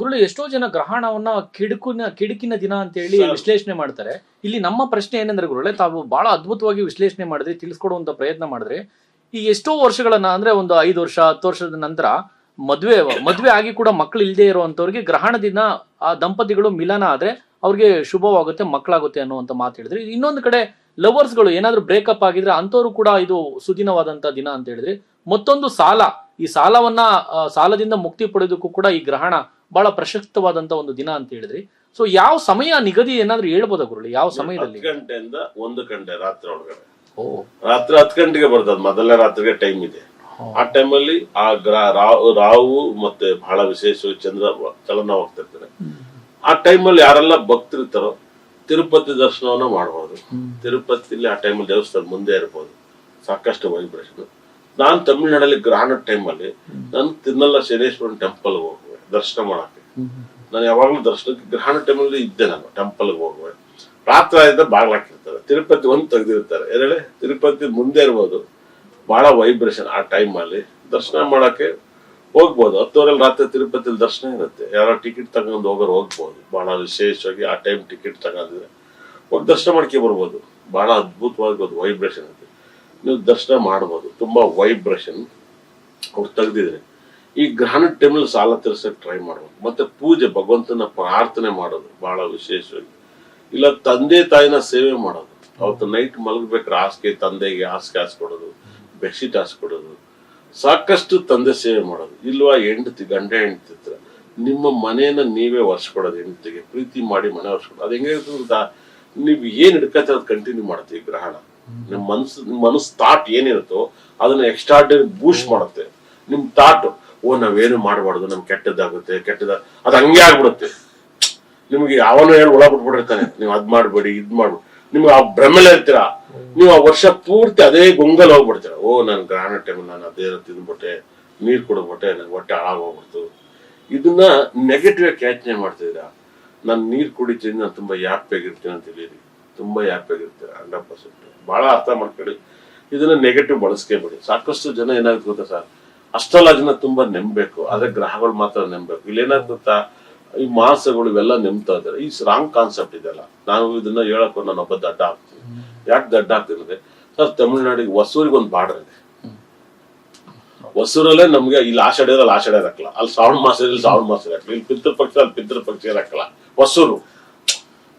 ಗುರುಳು ಎಷ್ಟೋ ಜನ ಗ್ರಹಣವನ್ನ ಕಿಡುಕಿನ ಕಿಡುಕಿನ ದಿನ ಅಂತ ಹೇಳಿ ವಿಶ್ಲೇಷಣೆ ಮಾಡ್ತಾರೆ. ಇಲ್ಲಿ ನಮ್ಮ ಪ್ರಶ್ನೆ ಏನಂದ್ರೆ ಗುರುಳೆ ತಾವು ಬಹಳ ಅದ್ಭುತವಾಗಿ ವಿಶ್ಲೇಷಣೆ ಮಾಡಿದ್ರಿ ತಿಳಿಸ್ಕೊಡುವಂತ ಪ್ರಯತ್ನ ಮಾಡಿದ್ರಿ. ಈ ಎಷ್ಟೋ ವರ್ಷಗಳನ್ನ ಅಂದ್ರೆ ಒಂದು ಐದು ವರ್ಷ ಹತ್ತು ವರ್ಷದ ನಂತರ ಮದ್ವೆ ಮದ್ವೆ ಆಗಿ ಕೂಡ ಮಕ್ಕಳು ಇಲ್ಲದೆ ಇರುವಂತವ್ರಿಗೆ ಗ್ರಹಣ ದಿನ ಆ ದಂಪತಿಗಳು ಮಿಲನ ಆದ್ರೆ ಅವ್ರಿಗೆ ಶುಭವಾಗುತ್ತೆ ಮಕ್ಕಳಾಗುತ್ತೆ ಅನ್ನುವಂತ ಮಾತು ಹೇಳಿದ್ರಿ. ಇನ್ನೊಂದು ಕಡೆ ಲವರ್ಸ್ಗಳು ಏನಾದ್ರೂ ಬ್ರೇಕಪ್ ಆಗಿದ್ರೆ ಅಂತವ್ರು ಕೂಡ ಇದು ಸುದಿನವಾದಂತ ದಿನ ಅಂತ ಹೇಳಿದ್ರಿ. ಮತ್ತೊಂದು ಸಾಲ ಈ ಸಾಲವನ್ನ ಸಾಲದಿಂದ ಮುಕ್ತಿ ಪಡೆಯೋದಕ್ಕೂ ಕೂಡ ಈ ಗ್ರಹಣ ಬಹಳ ಪ್ರಶಸ್ತವಾದಂತ ಒಂದು ದಿನ ಅಂತ ಹೇಳಿದ್ರಿ. ಸೊ ಯಾವ ಸಮಯ ನಿಗದಿ ಏನಾದ್ರೂ ಹೇಳ್ಬೋದಾ ಗುರುಳಿ ಯಾವ ಸಮಯದಲ್ಲಿ? ಹತ್ತು ಗಂಟೆಯಿಂದ ಒಂದು ಗಂಟೆ ರಾತ್ರಿ ಒಳಗಡೆ. ಓ. ರಾತ್ರಿ ಹತ್ತು ಗಂಟೆಗೆ ಬರ್ತದ. ಮೊದಲನೇ ರಾತ್ರಿಗೆ ಟೈಮ್ ಇದೆ. ಆ ಟೈಮಲ್ಲಿ ಆ ಗ್ರ ರಾವು ಮತ್ತೆ ಬಹಳ ವಿಶೇಷ ಚಂದ್ರ ಚಲನವಾಗ್ತಿರ್ತಾರೆ ಆ ಟೈಮಲ್ಲಿ ಯಾರೆಲ್ಲ ಭಕ್ತಿರ್ತಾರೋ ತಿರುಪತಿ ದರ್ಶನವನ್ನ ಮಾಡಬಹುದು ತಿರುಪತಿಲಿ ಆ ಟೈಮಲ್ಲಿ ದೇವಸ್ಥಾನ ಮುಂದೆ ಇರ್ಬೋದು. ಸಾಕಷ್ಟು ವೈಬ್ರೇಷನ್ ನಾನು ತಮಿಳ್ನಾಡಲ್ಲಿ ಗ್ರಹಣ ಟೈಮಲ್ಲಿ ನಾನು ತಿನ್ನಲ್ಲ ಶನೇಶ್ವರನ್ ಟೆಂಪಲ್ ಹೋಗುವೆ ದರ್ಶನ ಮಾಡಕ್ಕೆ. ನಾನು ಯಾವಾಗಲೂ ದರ್ಶನಕ್ಕೆ ಗ್ರಹಣ ಟೈಮಲ್ಲಿ ಇದ್ದೆ ನಾನು ಟೆಂಪಲ್ಗೆ ಹೋಗುವೆ. ರಾತ್ರಿ ಆಯ್ತಾ ಬಾಗ್ಲು ಹಾಕಿರ್ತಾರೆ ತಿರುಪತಿ ಒಂದು ತೆಗೆದಿರ್ತಾರೆ. ಎರಡೇ ತಿರುಪತಿ ಮುಂದೆ ಇರ್ಬೋದು. ಬಹಳ ವೈಬ್ರೇಷನ್ ಆ ಟೈಮಲ್ಲಿ ದರ್ಶನ ಮಾಡಕ್ಕೆ ಹೋಗ್ಬೋದು. ಹತ್ತುವರೆಲಿ ರಾತ್ರಿ ತಿರುಪತಿಲಿ ದರ್ಶನ ಇರುತ್ತೆ. ಯಾರೋ ಟಿಕೆಟ್ ತಗೊಂಡು ಹೋಗೋರು ಹೋಗ್ಬೋದು. ಬಹಳ ವಿಶೇಷವಾಗಿ ಆ ಟೈಮ್ ಟಿಕೆಟ್ ತಗೊಂಡಿದ್ರೆ. ಹೋಗಿ ದರ್ಶನ ಮಾಡ್ಕೆ ಬರ್ಬೋದು. ಬಹಳ ಅದ್ಭುತವಾಗಿ ಒಂದು ವೈಬ್ರೇಷನ್ ಇದೆ ನೀವು ದರ್ಶನ ಮಾಡ್ಬೋದು. ತುಂಬಾ ವೈಬ್ರೇಷನ್ ಅವ್ರು ತೆಗ್ದಿದ್ರೆ. ಈ ಗ್ರಹಣ ಟೈಮಲ್ಲಿ ಸಾಲ ತೀರ್ಸಕ್ ಟ್ರೈ ಮಾಡೋದು. ಮತ್ತೆ ಪೂಜೆ, ಭಗವಂತನ ಪ್ರಾರ್ಥನೆ ಮಾಡೋದು ಬಹಳ ವಿಶೇಷವಾಗಿ. ಇಲ್ಲ, ತಂದೆ, ತಾಯಿನ ಸೇವೆ ಮಾಡೋದು. ಅವತ್ತು ನೈಟ್ ಮಲಗಬೇಕು ಹಾಸಿಗೆ ತಂದೆಗೆ ಹಾಸಿಗೆ ಹಾಸ್ಕೊಡೋದು, ಬೆಡ್ಶೀಟ್ ಹಾಸ್ಕೊಡೋದು. ಸಾಕಷ್ಟು ತಂದೆ ಸೇವೆ ಮಾಡೋದು. ಇಲ್ವಾ, ಹೆಂಡತಿ, ಗಂಡ, ಹೆಂಡತಿ ನಿಮ್ಮ ಮನೆಯನ್ನ ನೀವೇ ಒರ್ಸ್ಕೊಡೋದು, ಹೆಂಡತಿಗೆ. ಪ್ರೀತಿ ಮಾಡಿ ಮನೆ ಒರ್ಸ್ಕೊಡೋದು. ಅದು ಹೆಂಗೆ ಅಂತ ನೀವು ಏನ್ ಹಿಡ್ಕತ್ತೆ ಅದು ಕಂಟಿನ್ಯೂ ಮಾಡುತ್ತೆ ಈ ಗ್ರಹಣ. ನಿಮ್ಮ ಮನಸ್ಸು ನಿಮ್ಮ ಮನಸ್ಸು ಥಾಟ್ ಏನಿರುತ್ತೋ ಅದನ್ನ ಎಕ್ಸ್ಟ್ರಾರ್ಡಿನರಿ ಬೂಸ್ಟ್ ಮಾಡುತ್ತೆ. ನಿಮ್ ಥಾಟ್ ಓ, ನಾವೇನು ಮಾಡಬಾರ್ದು, ನಮ್ಗೆ ಕೆಟ್ಟದ್ದಾಗುತ್ತೆ ಕೆಟ್ಟದ ಅದು ಹಂಗೆ ಆಗ್ಬಿಡುತ್ತೆ. ನಿಮ್ಗೆ ಅವನು ಹೇಳಿ ಒಳ ಬಿಟ್ಬಿಟ್ಟಿರ್ತಾನೆ. ನೀವು ಅದ್ ಮಾಡ್ಬೇಡಿ, ಇದ್ ಮಾಡ್ಬೇಡಿ. ನಿಮ್ಗೆ ಆ ಭ್ರಮೆಲೆ ಇರ್ತೀರ. ನೀವು ಆ ವರ್ಷ ಪೂರ್ತಿ ಅದೇ ಗೊಂಗಲ್ ಹೋಗ್ಬಿಡ್ತೀರ. ಓ, ನಾನು ಗ್ರಹಣ ಟೈಮ್ ನಾನು ಅದೇ ತಿಂದ್ಬಿಟ್ಟೆ, ನೀರ್ ಕುಡಿದ್ಬಿಟ್ಟೆ, ನನ್ಗೆ ಹೊಟ್ಟೆ ಹಾಳಾಗೋಗ್ಬಿಡ್ತು. ಇದನ್ನ ನೆಗೆಟಿವ್ ಕ್ಯಾಚನೆ ಮಾಡ್ತಿದ್ದೀರಾ? ನಾನು ನೀರ್ ಕುಡಿತೀನಿ, ನಾನು ತುಂಬಾ ಯಾಪ್ ಆಗಿರ್ತೀನಿ ಅಂತ ಹೇಳಿರಿ. ತುಂಬಾ ಯಾಪ್ ಆಗಿರ್ತೀರ ಹಂಡ್ರೆಡ್ ಪರ್ಸೆಂಟ್ ಬಹಳ ಅರ್ಥ ಮಾಡ್ಕೊಳ್ಳಿ. ಇದನ್ನ ನೆಗೆಟಿವ್ ಬಳಸ್ಕೋಬೇಡಿ ಸಾಕಷ್ಟು ಜನ ಏನಾಗುತ್ತೆ ಗೊತ್ತಾ ಸರ್? ಅಷ್ಟೆಲ್ಲ ತುಂಬಾ ನೆಮ್ಬೇಕು ಆದ್ರೆ ಗ್ರಹಗಳು ಮಾತ್ರ ನೆಮ್ಬೇಕು. ಇಲ್ಲಿ ಗೊತ್ತಾ ಈ ಮಾಸಗಳು ಇವೆಲ್ಲ ನೆಮ್ತಾ ಇದ್ದಾರೆ. ಈ ರಾಂಗ್ ಕಾನ್ಸೆಪ್ಟ್ ಇದೆಲ್ಲ ನಾವು ಇದನ್ನ ಹೇಳಕ್ ನಾನು ಒಬ್ಬ ದಡ್ಡ ಆಗ್ತೀನಿ. ಯಾಕೆ ದಡ್ಡ ಆಗ್ತೀನಿ ಅಂದ್ರೆ ಸರ್ ತಮಿಳ್ನಾಡಿಗೆ ಹೊಸೂರಿಗೆ ಒಂದು ಬಾರ್ಡರ್ ಇದೆ. ಹೊಸೂರಲ್ಲೇ ನಮ್ಗೆ ಇಲ್ಲಿ ಆಷಾಢ ಅಲ್ಲಿ ಆಷಾಢ ಇರಕ್ಕಲ್ಲ. ಅಲ್ಲಿ ಶ್ರಾವಣ ಮಾಸ ಇಲ್ಲಿ ಶ್ರಾವಣ ಮಾಸ ಇರಕ್ಕಲ್ಲ. ಇಲ್ಲಿ ಪಿತೃ ಪಕ್ಷ ಅಲ್ಲಿ ಪಿತೃ ಪಕ್ಷ ಇರಕ್ಕಲ್ಲ. ಹೊಸೂರು.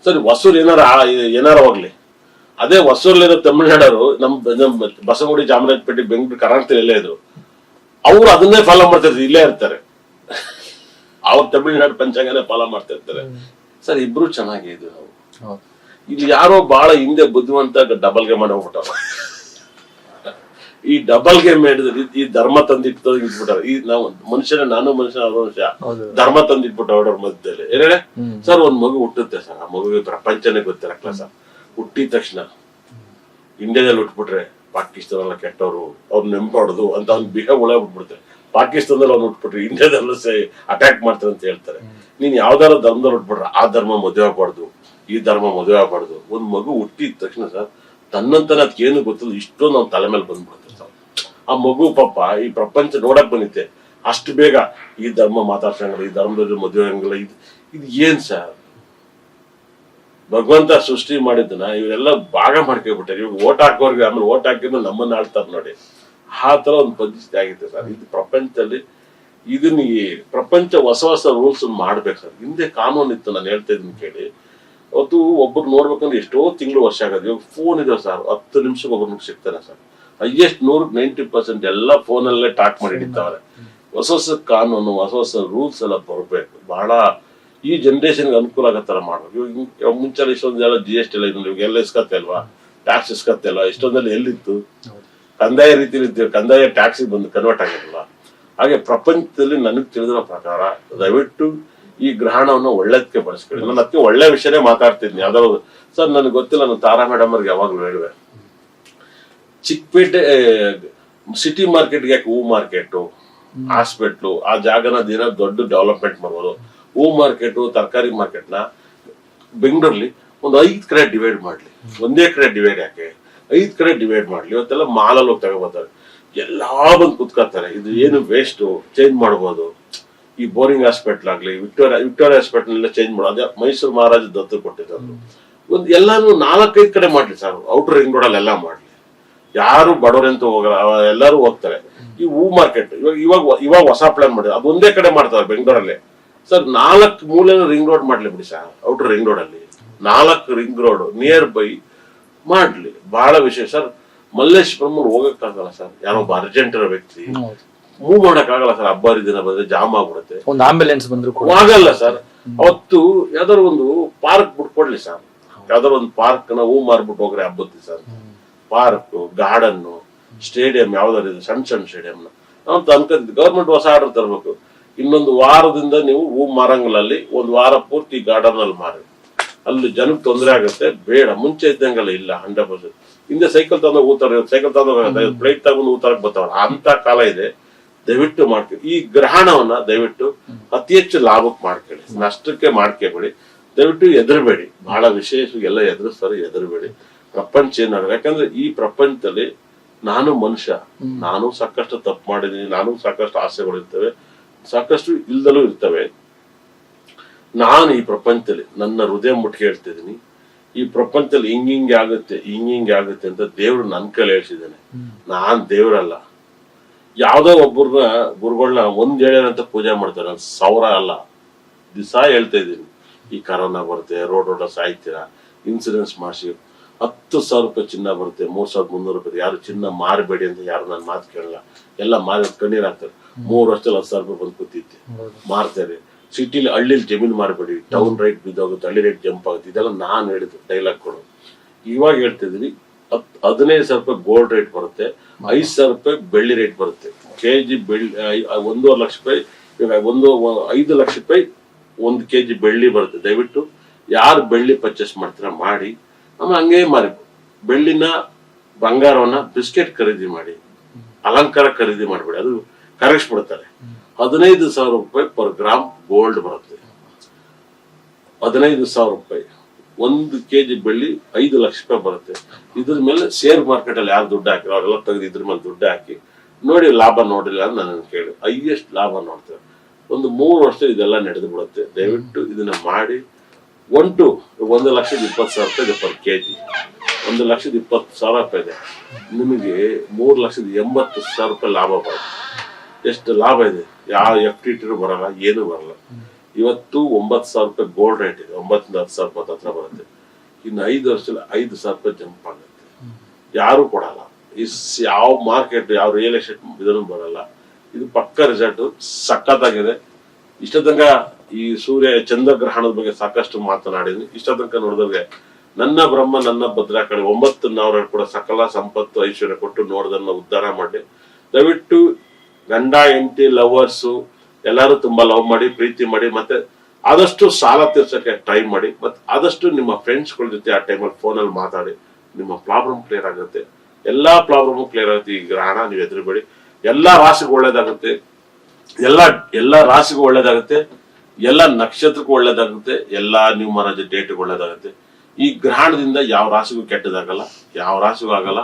ಸರಿ ಹೊಸೂರು ಏನಾರ ಏನಾರ ಹೋಗ್ಲಿ. ಅದೇ ಹೊಸೂರಲ್ಲಿರೋ ತಮಿಳ್ನಾಡರು ನಮ್ ನಮ್ ಬಸವಗುಡಿ ಚಾಮರಾಜಪೇಟೆ ಬೆಂಗಳೂರು ಕರ್ನಾಟಕದಲ್ಲಿ ಎಲ್ಲೇ ಇದ್ರು. ಅವ್ರು ಅದನ್ನೇ ಫಾಲೋ ಮಾಡ್ತಿರ್ತಾರೆ ಇಲ್ಲೇ ಇರ್ತಾರೆ. ಅವ್ರು ತಮಿಳ್ನಾಡು ಪಂಚಾಂಗನೇ ಫಾಲೋ ಮಾಡ್ತಾ ಇರ್ತಾರೆ. ಸರ್ ಇಬ್ರು ಚೆನ್ನಾಗಿ ಇದು ನಾವು ಇಲ್ಲಿ ಯಾರೋ ಬಹಳ ಹಿಂದೆ ಬುದ್ಧಿವಂತ ಡಬಲ್ ಗೇಮ್ ಮಾಡಿ ಹೋಗ್ಬಿಟ್ಟಾರ ಈ ಡಬಲ್ ಗೇಮ್ ಮಾಡಿದ್ರೆ ಈ- ಧರ್ಮ ತಂದಿಟ್ಟು ಇಟ್ಬಿಟ್ಟಾರ ಈ ನಾವು ಮನುಷ್ಯನ ನಾನು ಮನುಷ್ಯನ ಮನುಷ್ಯ. ಧರ್ಮ ತಂದಿಟ್ಬಿಟ್ಟು ಅವ್ರ ಮಧ್ಯದಲ್ಲಿ. ಏನೇ ಸರ್ ಒಂದ್ ಮಗು ಹುಟ್ಟುತ್ತೆ ಸರ್. ಆ ಮಗುವಿಗೆ ಪ್ರಪಂಚನೇ ಗೊತ್ತಿರಕ್ಲ ಸರ್. ಹುಟ್ಟಿದ ತಕ್ಷಣ. ಇಂಡಿಯಾದಲ್ಲಿ ಹುಟ್ಬಿಟ್ರೆ ಪಾಕಿಸ್ತಾನ ಎಲ್ಲ ಕೆಟ್ಟವರು, ಅವ್ರು ನೆಂಪಾಡೋದು ಅಂತ ಅವ್ನ್ ಬಿಹೇವ್ ಒಳಗೆ ಬಿಟ್ಬಿಡ್ತಾರೆ ಪಾಕಿಸ್ತಾನದಲ್ಲಿ ಅವ್ನು ಹುಟ್ಬಿಟ್ರೆ ಇಂಡಿಯಾದಲ್ಲೂ ಸೇ ಅಟ್ಯಾಕ್ ಮಾಡ್ತಾರೆ ಅಂತ ಹೇಳ್ತಾರೆ. ನೀನು ಯಾವ್ದಾರ ಧರ್ಮದಲ್ಲಿ ಉಟ್ಬಿಟ್ರೆ ಆ ಧರ್ಮ ಮದುವೆ ಆಗ್ಬಾರ್ದು, ಈ ಧರ್ಮ ಮದುವೆ ಆಗ್ಬಾರ್ದು. ಒಂದ್ ಮಗು ಹುಟ್ಟಿದ ತಕ್ಷಣ ಸರ್, ತನ್ನಂತನ ಅದಕ್ಕೇನು ಗೊತ್ತಿಲ್ಲ, ಇಷ್ಟೊಂದು ಅವ್ನ ತಲೆ ಮೇಲೆ ಬಂದ್ಬಿಡ್ತಾರೆ ಸರ್. ಆ ಮಗು ಪಾಪ ಈ ಪ್ರಪಂಚ ನೋಡಕ್ ಬಂದಿತ್ತೆ. ಅಷ್ಟು ಬೇಗ ಈ ಧರ್ಮ ಮಾತಾಡ್ಸಂಗಿಲ್ಲ, ಈ ಧರ್ಮದಲ್ಲಿ ಮದುವೆ ಆಗಂಗಿಲ್ಲ, ಇದು ಇದು ಏನ್ ಸರ್? ಭಗವಂತ ಸೃಷ್ಟಿ ಮಾಡಿದ್ದನ್ನ ಇವರೆಲ್ಲ ಭಾಗ ಮಾಡ್ಕೊಬಿಟ್ಟಾರೆ ಇವಾಗ ಓಟ್ ಹಾಕೋರ್ಗೆ ಆಮೇಲೆ ಓಟ್ ಹಾಕಿದ್ಮೇಲೆ ನಮ್ಮನ್ನ ಆಳ್ತಾರೆ ನೋಡಿ. ಆ ತರ ಒಂದು ಪರಿಸ್ಥಿತಿ ಆಗಿದೆ ಸರ್. ಇದು ಪ್ರಪಂಚದಲ್ಲಿ ಇದನ್ನ ಈ ಪ್ರಪಂಚ ಹೊಸ ಹೊಸ ರೂಲ್ಸ್ ಮಾಡ್ಬೇಕು ಸರ್. ಹಿಂದೆ ಕಾನೂನು ಇತ್ತು ನಾನು ಹೇಳ್ತಾ ಇದ್ದೀನಿ ಕೇಳಿ. ಅವತ್ತು ಒಬ್ಬರು ನೋಡ್ಬೇಕಂದ್ರೆ ಎಷ್ಟೋ ತಿಂಗಳು ವರ್ಷ ಆಗೋದು. ಇವಾಗ ಫೋನ್ ಇದೆ ಸರ್. ಹತ್ತು ನಿಮಿಷಕ್ಕೆ ಒಬ್ಬರು ಸಿಗ್ತಾರೆ ಸರ್. ಹೈಯೆಸ್ಟ್ ನೂರ್ ನೈಂಟಿ ಪರ್ಸೆಂಟ್ ಎಲ್ಲ ಫೋನಲ್ಲೇ ಟಾಕ್ ಮಾಡಿ ಹಿಡಿತಾವ್ರೆ ಹೊಸ ಹೊಸ ಕಾನೂನು ಹೊಸ ಹೊಸ ರೂಲ್ಸ್ ಎಲ್ಲ ಬರಬೇಕು. ಬಹಳ ಈ ಜನರೇಷನ್ಗೆ ಅನುಕೂಲ ಆಗೋ ಮಾಡೋದು. ಮಾಡ್ಬೇಕು ಇವಾಗ ಮುಂಚೆ ಇಷ್ಟೊಂದೆಲ್ಲ ಜಿ ಎಸ್ ಟಿ ಎಲ್ಲ ಇವಾಗ ಎಲ್ಲ ಇಸ್ಕತ್ತೆ ಅಲ್ವಾ? ಟ್ಯಾಕ್ಸ್ ಇಸ್ಕತ್ತೆ ಅಲ್ವಾ? ಇಷ್ಟೊಂದಲ್ಲಿ ಎಲ್ಲಿತ್ತು? ಕಂದಾಯ ರೀತಿಲಿ ಇತ್ತು ಕಂದಾಯ ಟ್ಯಾಕ್ಸ್ ಬಂದು ಕನ್ವರ್ಟ್ ಆಗಿರಲ್ಲ ಹಾಗೆ ಪ್ರಪಂಚದಲ್ಲಿ ನನಗೆ ತಿಳಿದಿರೋ ಪ್ರಕಾರ ದಯವಿಟ್ಟು ಈ ಗ್ರಹಣವನ್ನು ಒಳ್ಳೇದಕ್ಕೆ ಬಳಸ್ಕೊಳ್ಳಿ. ನಾನು ಅದಕ್ಕೆ ಒಳ್ಳೆ ವಿಷಯನೇ ಮಾತಾಡ್ತಿದ್ನಿ. ಯಾವ್ದಾದ್ರು ಸರ್ ನನಗೆ ಗೊತ್ತಿಲ್ಲ ನಾನು ತಾರಾ ಮೇಡಮ್ ಅವ್ರಿಗೆ ಯಾವಾಗ್ಲೂ ಹೇಳುವೆ. ಚಿಕ್ಕಪೇಟೆ ಸಿಟಿ ಮಾರ್ಕೆಟ್ಗೆ ಯಾಕೆ ಹೂ ಮಾರ್ಕೆಟ್ ಹಾಸ್ಪಿಟ್ಲು ಆ ಜಾಗನ ದಿನ ದೊಡ್ಡ ಡೆವಲಪ್ಮೆಂಟ್ ಮಾಡ್ಬೋದು. ಹೂ ಮಾರ್ಕೆಟ್, ತರಕಾರಿ ಮಾರ್ಕೆಟ್ನ ಬೆಂಗಳೂರಲ್ಲಿ ಒಂದು ಐದು ಕಡೆ ಡಿವೈಡ್ ಮಾಡ್ಲಿ. ಒಂದೇ ಕಡೆ ಡಿವೈಡ್ ಯಾಕೆ? ಐದು ಕಡೆ ಡಿವೈಡ್ ಮಾಡ್ಲಿ. ಇವತ್ತೆಲ್ಲ ಮಾಲಲ್ಲಿ ಹೋಗಿ ತಗೋಬೋತಾರೆ ಎಲ್ಲಾ ಬಂದು ಕುತ್ಕೋತಾರೆ. ಇದು ಏನು ವೇಸ್ಟ್ ಚೇಂಜ್ ಮಾಡ್ಬೋದು. ಈ ಬೋರಿಂಗ್ ಹಾಸ್ಪಿಟಲ್ ಆಗ್ಲಿ ವಿಕ್ಟೋರಿಯಾ ವಿಕ್ಟೋರಿಯಾ ಹಾಸ್ಪಿಟಲ್ ಎಲ್ಲ ಚೇಂಜ್ ಮಾಡೋದು ಮೈಸೂರು ಮಹಾರಾಜ ದತ್ತು ಕೊಟ್ಟಿದ್ದಾರೆ ಒಂದು ಎಲ್ಲಾನು ನಾಲ್ಕೈದು ಕಡೆ ಮಾಡ್ಲಿ ಸರ್. ಔಟರ್ ರಿಂಗ್ ರೋಡ್ ಎಲ್ಲ ಮಾಡ್ಲಿ. ಯಾರು ಬಡವರಂತೂ ಹೋಗಲ್ಲ. ಎಲ್ಲರೂ ಹೋಗ್ತಾರೆ. ಈ ಹೂ ಮಾರ್ಕೆಟ್, ಇವಾಗ ಇವಾಗ ಇವಾಗ ಹೊಸ ಪ್ಲಾನ್ ಮಾಡಿದ್ರೆ. ಅದು ಒಂದೇ ಕಡೆ ಮಾಡ್ತಾರೆ ಬೆಂಗಳೂರಲ್ಲಿ. ಸರ್ ನಾಲ್ಕು ಮೂಲೆ ರಿಂಗ್ ರೋಡ್ ಮಾಡ್ಲಿ ಬಿಡಿ ಸರ್ ಔಟರ್ ರಿಂಗ್ ರೋಡ್ ಅಲ್ಲಿ. ನಾಲ್ಕು ರಿಂಗ್ ರೋಡ್ ನಿಯರ್ ಬೈ ಮಾಡ್ಲಿ. ಬಹಳ ವಿಷಯ ಸರ್ ಮಲ್ಲೇಶ್ವರಂ ಹೋಗಕ್ಕಾಗಲ್ಲ ಸರ್. ಯಾರೊಬ್ಬ ಅರ್ಜೆಂಟ್ ಇರೋ ವ್ಯಕ್ತಿ. ಮೂವ್ ಮಾಡಕ್ಕಾಗಲ್ಲ ಸರ್ ಹಬ್ಬ ದಿನ ಬಂದ್ರೆ ಜಾಮ್ ಆಗ್ಬಿಡುತ್ತೆ. ಒಂದು ಆಂಬುಲೆನ್ಸ್ ಬಂದ್ರು ಆಗಲ್ಲ ಸರ್. ಅವತ್ತು ಯಾವ್ದಾದ್ರು ಒಂದು ಪಾರ್ಕ್ ಬಿಟ್ಕೊಡ್ಲಿ ಸರ್. ಯಾವ್ದಾರ ಒಂದು ಪಾರ್ಕ್ನ ಹೂ ಮಾರ್ಬಿಟ್ಟು ಹೋಗ್ರೆ ಹಬ್ಬತ್ತಿ ಸರ್ ಪಾರ್ಕ್ ಗಾರ್ಡನ್ ಸ್ಟೇಡಿಯಂ ಯಾವ್ದಾರ ಇದೆ ಸಣ್ಣ ಸಣ್ಣ ಸ್ಟೇಡಿಯಂ ನಾವು ಗೌರ್ಮೆಂಟ್ ಹೊಸ ಆರ್ಡರ್ ತರಬೇಕು. ಇನ್ನೊಂದು ವಾರದಿಂದ ನೀವು ಹೂ ಮಾರಂಗಲಲ್ಲಿ ಒಂದು ವಾರ ಪೂರ್ತಿ ಗಾರ್ಡನ್ ಅಲ್ಲಿ ಮಾರಿ. ಅಲ್ಲಿ ಜನಕ್ಕೆ ತೊಂದರೆ ಆಗುತ್ತೆ ಬೇಡ ಮುಂಚೆ ಇದ್ದಂಗೆಲ್ಲ ಇಲ್ಲ ಹಂಡ್ರೆಡ್ ಪರ್ಸೆಂಟ್ ಹಿಂದೆ ಸೈಕಲ್ ತಂದ ಊತಾರೆ ಸೈಕಲ್ ತಂದ ಪ್ಲೇಟ್ ತಗೊಂಡು ಊತರಕ್ಕೆ ಬರ್ತಾವಲ್ಲ ಅಂತ ಕಾಲ ಇದೆ. ದಯವಿಟ್ಟು ಮಾಡ್ಕೊಳ್ಳಿ ಈ ಗ್ರಹಣವನ್ನ ದಯವಿಟ್ಟು ಅತಿ ಹೆಚ್ಚು ಲಾಭಕ್ಕೆ ಮಾಡ್ಕೊಳ್ಳಿ. ನಷ್ಟಕ್ಕೆ ಮಾಡ್ಕೊಬೇಡಿ. ದಯವಿಟ್ಟು ಎದುರಬೇಡಿ ಬಹಳ ವಿಶೇಷ ಎಲ್ಲ ಎದುರಿಸ್ತಾರೆ ಎದುರಬೇಡಿ ಪ್ರಪಂಚ ಏನಾದ್ರು ಯಾಕಂದ್ರೆ ಈ ಪ್ರಪಂಚದಲ್ಲಿ ನಾನು ಮನುಷ್ಯ. ನಾನು ಸಾಕಷ್ಟು ತಪ್ಪು ಮಾಡಿದೀನಿ ನಾನು ಸಾಕಷ್ಟು ಆಸೆಗಳು ಇರ್ತವೆ ಸಾಕಷ್ಟು ಇಲ್ದಲೂ ಇರ್ತವೆ. ನಾನು ಈ ಪ್ರಪಂಚದಲ್ಲಿ ನನ್ನ ಹೃದಯ ಮುಟ್ಟಿ ಹೇಳ್ತಿದ್ದೀನಿ. ಈ ಪ್ರಪಂಚದಲ್ಲಿ ಹಿಂಗ ಹಿಂಗೆ ಆಗುತ್ತೆ ಹಿಂಗ್ ಹಿಂಗೆ ಆಗುತ್ತೆ ಅಂತ ದೇವ್ರು ನನ್ ಕೈಲಿ ಹೇಳ್ಸಿದ್ದಾನೆ. ನಾನ್ ದೇವ್ರಲ್ಲ. ಯಾವ್ದೋ ಒಬ್ಬರನ್ನ ಗುರುಗಳನ್ನ ಒಂದ್ ಅಂತ ಪೂಜೆ ಮಾಡ್ತಾರೆ ನಾನು ಸಾವಿರ ಅಲ್ಲ. ದಿವಸ ಹೇಳ್ತಾ ಇದ್ದೀನಿ. ಈ ಕರೋನಾ ಬರುತ್ತೆ ರೋಡ್ ರೋಡ ಸಾಯ್ತೀರಾ ಇನ್ಸೂರೆನ್ಸ್ ಮಾಡಿಸಿ ಹತ್ತು ಸಾವಿರ ರೂಪಾಯಿ ಚಿನ್ನ ಬರುತ್ತೆ ಮೂರ್ ಸಾವಿರದ ಮುನ್ನೂರು ರೂಪಾಯಿ. ಯಾರು ಚಿನ್ನ ಮಾರಬೇಡಿ ಅಂತ ಯಾರು ನನ್ನ ಮಾತು ಕೇಳಲ್ಲ. ಎಲ್ಲ ಮಾರಿ ಕಣ್ಣೀರ್ ಹಾಕ್ತಾರೆ. ಮೂರು ವರ್ಷದಲ್ಲಿ ಹತ್ತು ಸಾವಿರ ರೂಪಾಯಿ ಬಂದು ಕೂತಿದ್ದೆ. ಮಾರ್ತಾರೆ. ಸಿಟಿಲಿ ಹಳ್ಳಿಲಿ ಜಮೀನು ಮಾರಬೇಡಿ. ಟೌನ್ ರೈಟ್ ಬಿದ್ದೋಗುತ್ತೆ ಹಳ್ಳಿ ರೇಟ್ ಜಂಪ್ ಆಗುತ್ತೆ. ಇದೆಲ್ಲ ನಾನು ಹೇಳಿದ್ದು ಕೊಡು ಇವಾಗ ಹೇಳ್ತಿದ್ವಿ ಹತ್ ಹದಿನೈದು ಸಾವಿರ ರೂಪಾಯಿ ಗೋಲ್ಡ್ ರೇಟ್ ಬರುತ್ತೆ ಐದು ಸಾವಿರ ರೂಪಾಯಿ ಬೆಳ್ಳಿ ರೇಟ್ ಬರುತ್ತೆ. ಕೆ ಜಿ ಬೆಳ್ಳಿ ಒಂದೂವರೆ ಲಕ್ಷ ರೂಪಾಯಿ ಇವಾಗ ಒಂದು ಐದು ಲಕ್ಷ ರೂಪಾಯಿ ಒಂದು ಕೆ ಜಿ ಬೆಳ್ಳಿ ಬರುತ್ತೆ. ದಯವಿಟ್ಟು ಯಾರು ಬೆಳ್ಳಿ ಪರ್ಚೇಸ್ ಮಾಡ್ತೀರಾ ಮಾಡಿ. ಆಮೇಲೆ ಹಂಗೆ ಮಾರಿ ಬೆಳ್ಳಿನ, ಬಂಗಾರವನ್ನ ಬಿಸ್ಕೆಟ್ ಖರೀದಿ ಮಾಡಿ, ಅಲಂಕಾರ ಖರೀದಿ ಮಾಡಬೇಡಿ. ಅದು ಕರಗಿಸ್ಬಿಡ್ತಾರೆ. ಹದಿನೈದು ಸಾವಿರ ರೂಪಾಯಿ ಪರ್ ಗ್ರಾಮ್ ಗೋಲ್ಡ್ ಬರುತ್ತೆ. ಹದಿನೈದು ಸಾವಿರ ರೂಪಾಯಿ. ಒಂದು ಕೆಜಿ ಬೆಳ್ಳಿ ಐದು ಲಕ್ಷ ರೂಪಾಯಿ ಬರುತ್ತೆ. ಇದ್ರ ಮೇಲೆ ಶೇರ್ ಮಾರ್ಕೆಟ್ ಅಲ್ಲಿ ಯಾರು ದುಡ್ಡು ಹಾಕಿರೋ, ಅವರೆಲ್ಲ ತೆಗೆದು ಇದ್ರ ಮೇಲೆ ದುಡ್ಡು ಹಾಕಿ, ನೋಡಿ ಲಾಭ ನೋಡಿಲ್ಲ ಅಂತ ನನ್ನ ಕೇಳಿ. ಹೈಯೆಸ್ಟ್ ಲಾಭ ನೋಡ್ತೇವೆ ಒಂದು ಮೂರು ವರ್ಷ ಇದೆಲ್ಲ ನಡೆದು ಬಿಡುತ್ತೆ ದಯವಿಟ್ಟು ಇದನ್ನ ಮಾಡಿ. ಒನ್ ಟು ಒಂದು ಲಕ್ಷದ ಇಪ್ಪತ್ತು ಸಾವಿರ ರೂಪಾಯಿ ಇದೆ ಪರ್ ಕೆ ಜಿ ಒಂದು ಲಕ್ಷದ ಇಪ್ಪತ್ತು ಸಾವಿರ ರೂಪಾಯಿ ಇದೆ. ನಿಮಗೆ ಮೂರು ಲಕ್ಷದ ಎಂಬತ್ತು ಸಾವಿರ ರೂಪಾಯಿ ಲಾಭ ಬರುತ್ತೆ. ಎಷ್ಟು ಲಾಭ ಇದೆ? ಯಾವ ಎಫ್ ಟಿ ಟಿ ಬರಲ್ಲ, ಏನು ಬರಲ್ಲ. ಇವತ್ತು ಒಂಬತ್ತು ಸಾವಿರ ರೂಪಾಯಿ ಗೋಲ್ಡ್ ರೇಟ್ ಇದೆ. ಒಂಬತ್ತಿಂದ ಹತ್ತು ಸಾವಿರ ರೂಪಾಯಿ ಹತ್ರ ಬರುತ್ತೆ. ಇನ್ನು ಐದು ವರ್ಷದಲ್ಲಿ ಐದು ಸಾವಿರ ರೂಪಾಯಿ ಜಂಪ್ ಆಗುತ್ತೆ. ಯಾರು ಕೊಡಲ್ಲ. ಇಸ್ ಯಾವ ಮಾರ್ಕೆಟ್ ಯಾವ ರಿಯಲ್ ಎಸ್ಟೇಟ್ ಇದನ್ನು ಬರಲ್ಲ. ಇದು ಪಕ್ಕ ರಿಸಲ್ಟ್ ಸಖತ್ತಾಗಿದೆ. ಇಷ್ಟ ತನಕ ಈ ಸೂರ್ಯ ಚಂದ್ರಗ್ರಹಣದ ಬಗ್ಗೆ ಸಾಕಷ್ಟು ಮಾತನಾಡಿದ್ವಿ. ಇಷ್ಟ ತನಕ ನೋಡಿದ್ರೆ ನನ್ನ ಬ್ರಹ್ಮ, ನನ್ನ ಭದ್ರ ಕಡೆ ಒಂಬತ್ತು ನಾವ್ರ ಕೂಡ ಸಕಲ ಸಂಪತ್ತು ಐಶ್ವರ್ಯ ಕೊಟ್ಟು ನೋಡದನ್ನ ಉದ್ಧಾರ ಮಾಡಿ ದಯವಿಟ್ಟು ಗಂಡ, ಹೆಂಡತಿ ಲವರ್ಸು ಎಲ್ಲರೂ ತುಂಬಾ ಲವ್ ಮಾಡಿ, ಪ್ರೀತಿ ಮಾಡಿ, ಮತ್ತೆ ಆದಷ್ಟು ಸಾಲ ತೀರ್ಸಕ್ಕೆ ಟ್ರೈ ಮಾಡಿ, ಮತ್ತೆ ಆದಷ್ಟು ನಿಮ್ಮ ಫ್ರೆಂಡ್ಸ್ಗಳ ಜೊತೆ ಆ ಟೈಮಲ್ಲಿ ಫೋನಲ್ಲಿ ಮಾತಾಡಿ, ನಿಮ್ಮ ಪ್ರಾಬ್ಲಮ್ ಕ್ಲಿಯರ್ ಆಗುತ್ತೆ. ಎಲ್ಲಾ ಪ್ರಾಬ್ಲಮ್ ಕ್ಲಿಯರ್ ಆಗುತ್ತೆ. ಈ ಗ್ರಹಣ, ನೀವು ಎದುರುಬೇಡಿ ಎಲ್ಲಾ ರಾಶಿಗೂ ಒಳ್ಳೇದಾಗುತ್ತೆ. ಎಲ್ಲ, ಎಲ್ಲಾ ರಾಶಿಗೂ ಒಳ್ಳೇದಾಗುತ್ತೆ. ಎಲ್ಲ ನಕ್ಷತ್ರಕ್ಕೂ ಒಳ್ಳೇದಾಗುತ್ತೆ ಎಲ್ಲ ನ್ಯೂ ಮಹಾರಾಜ ಡೇಟ್ಗೆ ಒಳ್ಳೇದಾಗುತ್ತೆ. ಈ ಗ್ರಹಣದಿಂದ ಯಾವ ರಾಶಿಗೂ ಕೆಟ್ಟದಾಗಲ್ಲ ಯಾವ ರಾಶಿಗೂ ಆಗಲ್ಲ.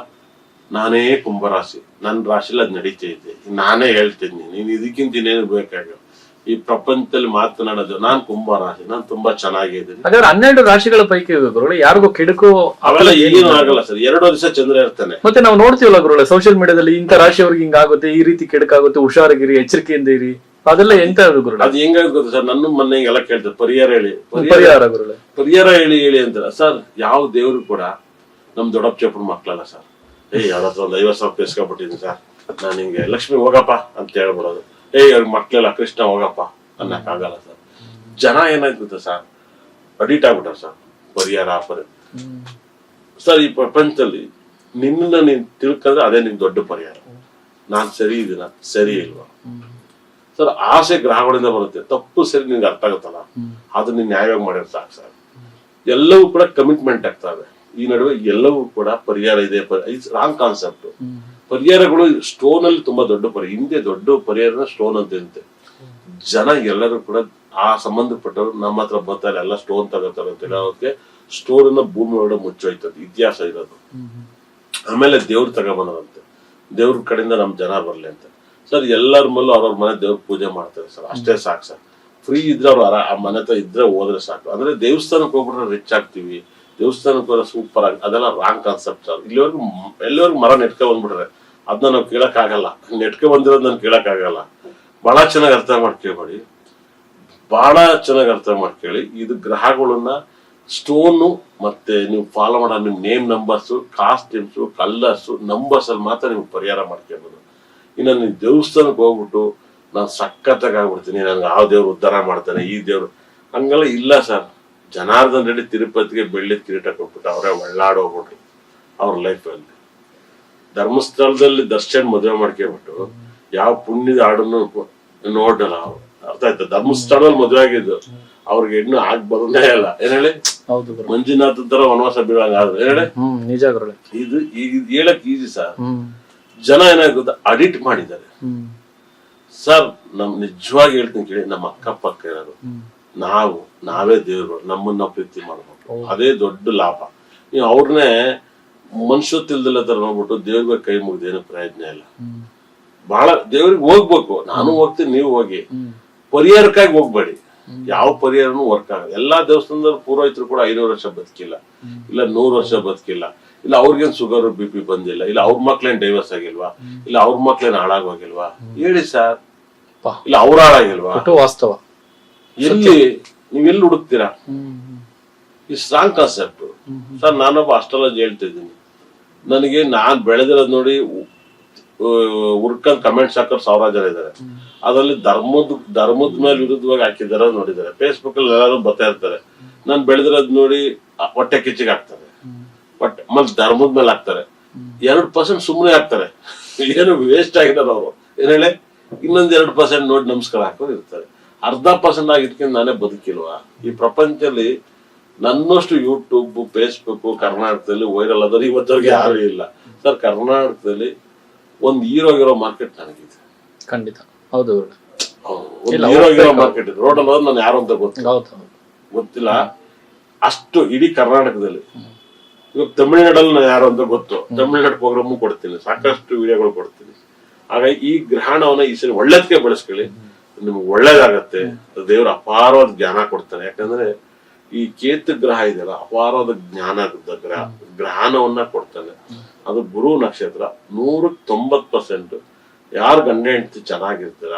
ನಾನೇ ಕುಂಭರಾಶಿ ನನ್ನ ರಾಶಿಲಿ ಅದು ನಡೀತಾ ಇದೆ. ನಾನೇ ಹೇಳ್ತೀನಿ ನೀನು ಇದಕ್ಕಿಂತ ಇನ್ನೇನು ಬೇಕಾಗ ಈ ಪ್ರಪಂಚದಲ್ಲಿ ಮಾತನಾಡೋದು ನಾನ್ ಕುಂಭರಾಶಿ ನಾನು ತುಂಬಾ ಚೆನ್ನಾಗಿದ್ದೀನಿ. ಹಾಗಾದ್ರೆ ಹನ್ನೆರಡು ರಾಶಿಗಳ ಪೈಕಿ ಗುರುಗಳೇ ಯಾರಿಗೂ ಕೆಡಕು ಅವೆಲ್ಲ ಏನೂ ಆಗಲ್ಲ ಸರ್ ಎರಡು ದಿವಸ ಚಂದ್ರ ಇರ್ತಾನೆ. ಮತ್ತೆ ನಾವು ನೋಡ್ತೀವಲ್ಲ ಗುರುಗಳೇ ಸೋಷಿಯಲ್ ಮೀಡಿಯಾದಲ್ಲಿ ಇಂಥ ರಾಶಿಯವ್ರಿಗೆ ಹಿಂಗಾಗುತ್ತೆ ಈ ರೀತಿ ಕೆಡಕಾಗುತ್ತೆ ಹುಷಾರಾಗಿರಿ ಎಚ್ಚರಿಕೆಯಿಂದ ಇರಿ. ಅದೆಲ್ಲ ಎಂತ ಗುರುಗಳೇ? ಅದು ಹೆಂಗಾಗುತ್ತೆ ಗೊತ್ತಾ ಸರ್? ನನ್ನ ಮೊನ್ನೆ ಹಿಂಗೆಲ್ಲ ಕೇಳ್ತಾರೆ. ಪರಿಹಾರ ಹೇಳಿ. ಪರಿಹಾರ ಪರಿಹಾರ ಹೇಳಿ ಹೇಳಿ ಅಂತಾರ. ಸರ್ ಯಾವ ದೇವ್ರು ಕೂಡ ನಮ್ ದೊಡ್ಡಪ್ಪ ಚಪ್ಪನ ಮಕ್ಳಲ್ಲ ಸರ್. ಏ ಹತ್ರ ಒಂದು ಐವತ್ ಸಾವಿರ ಇಸ್ಕೊಬಿಟ್ಟಿದ್ದೀನಿ ಸರ್. ನಾನು ಹಿಂಗೆ ಲಕ್ಷ್ಮಿ ಹೋಗಪ್ಪ ಅಂತ ಹೇಳ್ಬಿಡೋದು. ಏಯ್ ಅವ್ರ ಮಕ್ಳೆಲ್ಲ ಕೃಷ್ಣ ಹೋಗಪ್ಪ ಅನ್ನಕ್ಕಾಗಲ್ಲ ಸರ್. ಜನ ಏನಾಯ್ತು ಗೊತ್ತಾ ಸರ್? ಅಡಿಟ್ ಆಗ್ಬಿಟ್ಟಾರ ಸರ್. ಪರಿಹಾರ ಆಫರ್ ಸರ್ ಈ ಪ್ರಪಂಚದಲ್ಲಿ ನಿನ್ನ ನೀನ್ ತಿಳ್ಕೊಂಡ್ರೆ ಅದೇ ನಿನ್ ದೊಡ್ಡ ಪರಿಹಾರ. ನಾನ್ ಸರಿ ಇದೀನ? ಸರಿ ಇಲ್ವಾ? ಸರ್ ಆಸೆ ಗ್ರಹಗಳಿಂದ ಬರುತ್ತೆ. ತಪ್ಪು ಸರಿ ನಿನ್ಗೆ ಅರ್ಥ ಆಗುತ್ತಲ್ಲ? ಅದು ನೀನ್ ನ್ಯಾಯವಾಗಿ ಮಾಡಿದ್ರೆ ಸಾಕು ಸರ್. ಎಲ್ಲವೂ ಕೂಡ ಕಮಿಟ್ಮೆಂಟ್ ಆಗ್ತವೆ ಈ ನಡುವೆ ಎಲ್ಲವೂ ಕೂಡ ಪರಿಹಾರ ಇದೆ. ರಾಂಗ್ ಕಾನ್ಸೆಪ್ಟ್ ಪರಿಹಾರಗಳು ಸ್ಟೋನ್ ಅಲ್ಲಿ ತುಂಬಾ ದೊಡ್ಡ ಪರಿಹಾರ ಹಿಂದೆ ದೊಡ್ಡ ಪರಿಹಾರ ಸ್ಟೋನ್ ಅಂತ ಇರುತ್ತೆ ಜನ ಎಲ್ಲರೂ ಕೂಡ ಆ ಸಂಬಂಧಪಟ್ಟವರು ನಮ್ಮ ಹತ್ರ ಬರ್ತಾರೆ. ಎಲ್ಲ ಸ್ಟೋನ್ ತಗೋತಾರೆ ಅಂತ ಹೇಳೋದಕ್ಕೆ ಸ್ಟೋನ್ ಅನ್ನ ಭೂಮಿ ಒಳಗಡೆ ಮುಚ್ಚೋಯ್ತದೆ. ಇತಿಹಾಸ ಇರೋದು. ಆಮೇಲೆ ದೇವ್ರು ತಗೋಬಂದ್ರಂತೆ ದೇವ್ರ ಕಡೆಯಿಂದ ನಮ್ ಜನ ಬರ್ಲಿ ಅಂತ. ಸರ್, ಎಲ್ಲರ ಮೇಲೂ ಅವ್ರವ್ರ ಮನೆ ದೇವ್ರ ಪೂಜೆ ಮಾಡ್ತಾರೆ ಸರ್. ಅಷ್ಟೇ ಸಾಕು ಸರ್. ಫ್ರೀ ಇದ್ರೆ ಅವ್ರು ಆ ಮನೆ ಹತ್ರ ಇದ್ರೆ ಹೋದ್ರೆ ಸಾಕು. ಅಂದ್ರೆ ದೇವಸ್ಥಾನಕ್ಕೆ ಹೋಗ್ಬಿಟ್ರೆ ರಿಚ್ ಆಗ್ತೀವಿ. ದೇವಸ್ಥಾನಕ್ಕೆ ಹೋದ್ರೆ ಸೂಪರ್ ಆಗಿ ಅದೆಲ್ಲ ರಾಂಗ್ ಕಾನ್ಸೆಪ್ಟ್ ಸರ್. ಇಲ್ಲಿವರೆಗೂ ಎಲ್ಲಿವರೆಗೂ ಮರ ನೆಟ್ಕೊ ಬಂದ್ಬಿಟ್ರೆ ಅದನ್ನ ನಾವು ಕೇಳಕ್ ಆಗಲ್ಲ. ನೆಟ್ಕೊ ಬಂದಿರೋದು ನಾನು ಕೇಳಕ್ ಆಗಲ್ಲ. ಬಹಳ ಚೆನ್ನಾಗಿ ಅರ್ಥ ಮಾಡ್ಕೊಬೇಡಿ ಬಹಳ ಚೆನ್ನಾಗಿ ಅರ್ಥ ಮಾಡ್ಕೊಳ್ಳಿ ಇದು ಗ್ರಹಗಳನ್ನ ಸ್ಟೋನು ಮತ್ತೆ ನೀವು ಫಾಲೋ ಮಾಡೋ ನಿಮ್ name numbers costumes colours numbers ಅಲ್ಲಿ ಮಾತ್ರ ನೀವು ಪರಿಹಾರ ಮಾಡ್ಕೊಬೋದು. ಇನ್ನು ನೀನು ದೇವಸ್ಥಾನಕ್ಕೆ ಹೋಗ್ಬಿಟ್ಟು ನಾನು ಸಖತ್ತಾಗಿ ಆಗ್ಬಿಡ್ತೀನಿ ನನಗೆ ಯಾವ ದೇವ್ರು ಉದ್ಧಾರ ಮಾಡ್ತಾನೆ ಈ ದೇವ್ರು. ಹಂಗೆಲ್ಲ ಇಲ್ಲ ಸರ್. ಜನಾರ್ದನ್ ರೆಡ್ಡಿ ತಿರುಪತಿಗೆ ಬೆಳ್ಳಿ ಕಿರೀಟ ಕೊಟ್ಬಿಟ್ಟು ಅವರೇ ಒಳ್ಳಾಡೋಗ್ಬಿಟ್ರು ಅವ್ರ ಲೈಫಲ್ಲಿ ಧರ್ಮಸ್ಥಳದಲ್ಲಿ ದರ್ಶನ್ ಮದುವೆ ಮಾಡ್ಕೊಬಿಟ್ಟು ಯಾವ ಪುಣ್ಯದ ಹಾಡನ್ನು ನೋಡಲ್ಲ ಅವ್ರು. ಅರ್ಥ ಆಯ್ತಾ? ಧರ್ಮಸ್ಥಳದಲ್ಲಿ ಮದುವೆ ಆಗಿದ್ದು ಅವ್ರಿಗೆ ಇನ್ನು ಆಗ್ ಬರೋದೇ ಇಲ್ಲ. ಏನ್ ಹೇಳಿ? ಮಂಜುನಾಥ್ ತರ ವನವಾಸ ಬೀಳಂಗ ಆದ್ರೆ ಹೇಳಿ? ಇದು ಹೇಳಕ್ ಈಸಿ ಸರ್. ಜನ ಏನಾಗುತ್ತೆ ಅಡಿಟ್ ಮಾಡಿದ್ದಾರೆ. ಸರ್ ನಮ್ ನಿಜವಾಗಿ ಹೇಳ್ತೀನಿ ಕೇಳಿ ನಮ್ಮ ಅಕ್ಕಪಕ್ಕ ಇರೋರು ನಾವು ನಾವೇ ದೇವ್ರು ನಮ್ಮನ್ನ ಪ್ರೀತಿ ಮಾಡ್ಬೇಕು ಅದೇ ದೊಡ್ಡ ಲಾಭ. ನೀವು ಅವ್ರನ್ನೇ ತಿಳಿದಿಲ್ಲ ತರ ನೋಡ್ಬಿಟ್ಟು ದೇವ್ರಿಗೆ ಕೈ ಮುಗ್ದೇನು ಪ್ರಯತ್ನ ಇಲ್ಲ. ಬಹಳ ದೇವ್ರಿಗೆ ಹೋಗ್ಬೇಕು. ನಾನು ಹೋಗ್ತೀನಿ ನೀವು ಹೋಗಿ. ಪರಿಹಾರಕ್ಕಾಗಿ ಹೋಗ್ಬೇಡಿ. ಯಾವ ಪರಿಹಾರನು ವರ್ಕ್ ಆಗಲ್ಲ. ಎಲ್ಲಾ ದೇವಸ್ಥಾನದಲ್ಲಿ ಪುರೋಹಿತರು ಕೂಡ ಐನೂರು ವರ್ಷ ಬದುಕಿಲ್ಲ. ಇಲ್ಲ ನೂರು ವರ್ಷ ಬದುಕಿಲ್ಲ. ಇಲ್ಲ ಅವ್ರಿಗೇನ್ ಶುಗರ್ ಬಿ ಪಿ ಬಂದಿಲ್ಲ ಇಲ್ಲ ಅವ್ರ ಮಕ್ಳೇನ್ ಡೈವರ್ಸ್ ಆಗಿಲ್ವಾ ಇಲ್ಲ ಅವ್ರ ಮಕ್ಳೇನ್ ಹಾಳಾಗೋಗಿಲ್ವಾ ಹೇಳಿ ಸರ್ ಇಲ್ಲ ಅವ್ರ ಹಾಳಾಗಿಲ್ವಾ? ವಾಸ್ತವ. ಎಲ್ಲಿ ನೀವ್ ಎಲ್ಲಿ ಹುಡುಕ್ತೀರಾ? ಈ ಸ್ಟ್ರಾಂಗ್ ಕಾನ್ಸೆಪ್ಟ್ ಸರ್ ನಾನೊಬ್ಬ ಅಸ್ಟ್ರಾಲಜಿ ಹೇಳ್ತಿದ್ದೀನಿ ನನಗೆ ನಾನ್ ಬೆಳೆದಿರೋದ್ ನೋಡಿ ಉರ್ಕಲ್ ಕಮೆಂಟ್ಸ್ ಹಾಕೋರು ಸಾವಿರ ಜನ ಇದ್ದಾರೆ ಅದರಲ್ಲಿ ಧರ್ಮದ ಧರ್ಮದ ಮೇಲೆ ವಿರುದ್ಧವಾಗಿ ಹಾಕಿದಾರ ನೋಡಿದಾರೆ ಫೇಸ್ಬುಕ್ ಅಲ್ಲಿ ಎಲ್ಲರೂ ಬರ್ತಾ ಇರ್ತಾರೆ. ನಾನ್ ಬೆಳೆದಿರೋದ್ ನೋಡಿ ಹೊಟ್ಟೆ ಕಿಚ್ಚಿಗೆ ಹಾಕ್ತಾರೆ ಬಟ್ ಮತ್ತೆ ಧರ್ಮದ ಮೇಲೆ ಹಾಕ್ತಾರೆ. ಎರಡು ಪರ್ಸೆಂಟ್ ಸುಮ್ಮನೆ ಹಾಕ್ತಾರೆ. ಏನು ವೇಸ್ಟ್ ಆಗಿದ್ದಾರೆ ಅವರು. ಏನ್ ಹೇಳಿ? ಇನ್ನೊಂದ್ ಎರಡು ಪರ್ಸೆಂಟ್ ನೋಡಿ ನಮಸ್ಕಾರ ಹಾಕೋದು ಇರ್ತಾರೆ. ಅರ್ಧ ಪರ್ಸೆಂಟ್ ಆಗಿದ್ಕಿಂತ ನಾನೇ ಬದುಕಿಲ್ವಾ? ಈ ಪ್ರಪಂಚದಲ್ಲಿ ನನ್ನಷ್ಟು ಯೂಟ್ಯೂಬ್ ಫೇಸ್ಬುಕ್ ಕರ್ನಾಟಕದಲ್ಲಿ ವೈರಲ್ ಆದ್ರೆ ಇವತ್ತವರೆಗೆ ಯಾರು ಇಲ್ಲ. ಸರ್ ಕರ್ನಾಟಕದಲ್ಲಿ ಒಂದ್ ಹೀರೋ ಆಗಿರೋ ಮಾರ್ಕೆಟ್ ನನಗಿದೆ. ಖಂಡಿತ. ಹೌದು ಗುರುಳೆ ಒಂದ್ ಹೀರೋ ಆಗಿರೋ ಮಾರ್ಕೆಟ್ ಇದೆ. ರೋಡಲ್ಲಿ ಹೋದ್ರೆ ನಾನು ಯಾರು ಅಂತ ಗೊತ್ತಿಲ್ಲ. ಗೊತ್ತಿಲ್ಲ. ಅಷ್ಟು ಇಡೀ ಕರ್ನಾಟಕದಲ್ಲಿ. ಇವಾಗ ತಮಿಳ್ನಾಡಲ್ಲಿ ನಾನು ಯಾರು ಅಂತ ಗೊತ್ತು. ತಮಿಳ್ನಾಡು ಪ್ರೋಗ್ರಾಮು ಕೊಡ್ತೀನಿ. ಸಾಕಷ್ಟು ವಿಡಿಯೋಗಳು ಕೊಡ್ತೀನಿ. ಹಾಗಾಗಿ ಈ ಗ್ರಹಣವನ್ನ ಈ ಸರಿ ಒಳ್ಳೆದಕ್ಕೆ ಬಳಸ್ಕೊಳ್ಳಿ. ನಿಮ್ಗೆ ಒಳ್ಳೇದಾಗತ್ತೆ. ದೇವ್ರ ಅಪಾರವಾದ ಜ್ಞಾನ ಕೊಡ್ತಾನೆ ಯಾಕಂದ್ರೆ ಈ ಕೇತು ಗ್ರಹ ಇದೆಯಲ್ಲ, ಅಪಾರವಾದ ಜ್ಞಾನ ಗ್ರಹ. ಗ್ರಹಣವನ್ನ ಕೊಡ್ತಾನೆ ಅದು ಗುರು ನಕ್ಷತ್ರ ನೂರ ತೊಂಬತ್ ಪರ್ಸೆಂಟ್ ಯಾರು ಗಂಡ ಹೆಂಡತಿ ಚೆನ್ನಾಗಿರ್ತೀರ?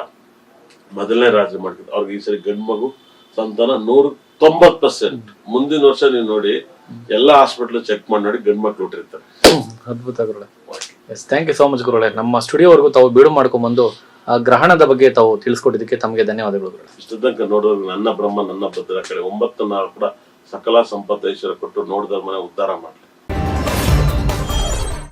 ಮೊದಲನೇ ರಾಜ ಮಾಡ್ತಿದ್ರು ಅವ್ರಿಗೆ ಈ ಸರಿ ಗಂಡು ಮಗು ಸಂತಾನ ನೂರ ತೊಂಬತ್ ಪರ್ಸೆಂಟ್ ಮುಂದಿನ ವರ್ಷ ನೀವು ನೋಡಿ ಎಲ್ಲಾ ಹಾಸ್ಪಿಟಲ್ ಚೆಕ್ ಮಾಡಿ ನೋಡಿ ಗಂಡು ಮಕ್ಳು ಹುಟ್ಟಿರ್ತಾರೆ. ಅದ್ಭುತ ಗುರುಳೆ yes thank you so much ಗುರುಳೆ ನಮ್ಮ ಸ್ಟುಡಿಯೋವರೆಗೂ ತಾವು ಬೀಡು ಮಾಡ್ಕೊಂಡ್ಬಂದು ಆ ಗ್ರಹಣದ ಬಗ್ಗೆ ತಾವು ತಿಳಿಸ್ಕೊಟ್ಟಿದ್ದಕ್ಕೆ ತಮಗೆ ಧನ್ಯವಾದಗಳು ಗುರುಳೆ ಇಷ್ಟ ತನಕ ನೋಡೋರು ನನ್ನ ಬ್ರಹ್ಮ ನನ್ನ ಭದ್ರ ಕಡೆ ಒಂಬತ್ತು ನಾಲ್ಕು ಕೂಡ ಸಕಲ ಸಂಪತ್ತು ಐಶ್ವರ್ಯ ಕೊಟ್ಟು ನೋಡಿದ ಮನೆ ಉದ್ಧಾರ ಮಾಡ್ಲಿ.